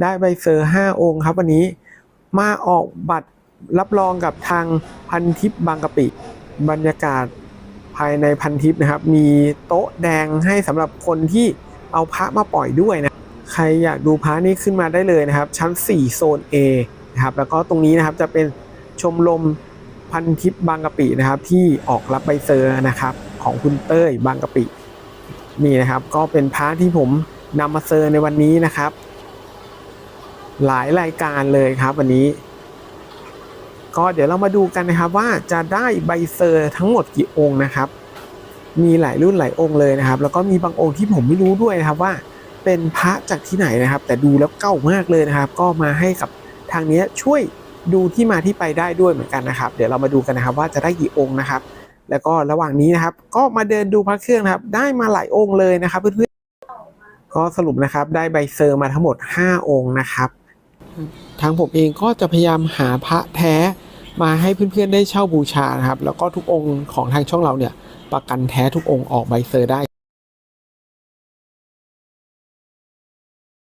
ได้ใบเซอร์ 5 องค์ครับ วันนี้มาออกบัตรรับรองกับทางพันทิปบางกะปิ บรรยากาศภายในพันทิปนะครับ มีโต๊ะแดงให้สำหรับคนที่เอาพระมาปล่อยด้วยนะใครอยากดูพระนี่ขึ้นมาได้เลยนะครับ ชั้น 4 โซน A นะครับแล้วก็ตรงนี้นะครับจะเป็นชมรมพันทิปบางกะปินะครับ ที่ออกรับใบเซอร์นะครับ ของคุณเต้ยบางกะปินี่นะครับ ก็เป็นพระที่ผมนำมาเซอร์ในวันนี้นะครับ หลายรายการเลยครับวันนี้ ก็เดี๋ยวเรามาดูกันนะครับว่าจะได้ใบเซอร์ทั้งหมดกี่องค์นะครับ มีหลายรุ่นหลายองค์เลยนะครับ แล้วก็มีบางองค์ที่ผมไม่รู้ด้วยนะครับว่าเป็นพระจากที่ไหนนะครับ แต่ดูแล้วเก่ามากเลยนะครับ ก็มาให้กับทางนี้ช่วยดูที่มาที่ไปได้ด้วยเหมือนกันนะครับ เดี๋ยวเรามาดูกันนะครับว่าจะได้กี่องค์นะครับ แล้วก็ระหว่างนี้นะครับ ก็มาเดินดูพระเครื่องนะครับ ได้มาหลายองค์เลยนะครับเพื่อนๆก็สรุปนะครับได้ใบเซอร์มาทั้งหมด 5 องค์นะครับ ทางผมเองก็จะพยายามหาพระแท้มาให้เพื่อนๆได้เช่าบูชานะครับ แล้วก็ทุกองค์ของทางช่องเราเนี่ยประกันแท้ทุกองค์ออกใบเซอร์ได้